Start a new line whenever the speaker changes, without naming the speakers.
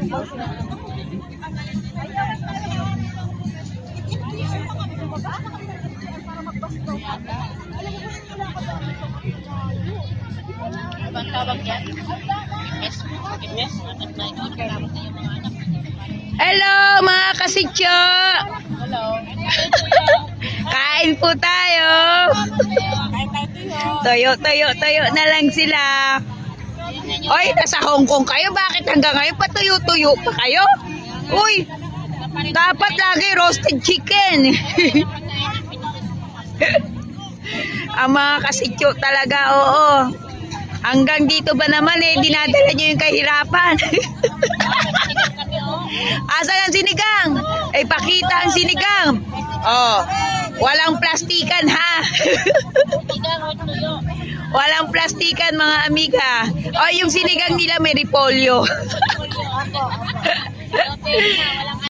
Ibang tawag yan? Mga anak.
Hello mga kasityo!
Hello.
Kain po tayo!
Kain tayo tuyo.
Toyo, toyo, toyo na lang sila. Oy, nasa Hong Kong kayo. Bakit hanggang ngayon patuyo-tuyo pa kayo? Uy, dapat lagi roasted chicken. Ang mga kasityo talaga, oo. Hanggang dito ba naman eh, dinadala nyo yung kahirapan. Asa ang sinigang? Ay, pakita ang sinigang. Oh, walang plastikan ha. Walang plastikan mga amiga. Oh, yung sinigang nila may repolyo.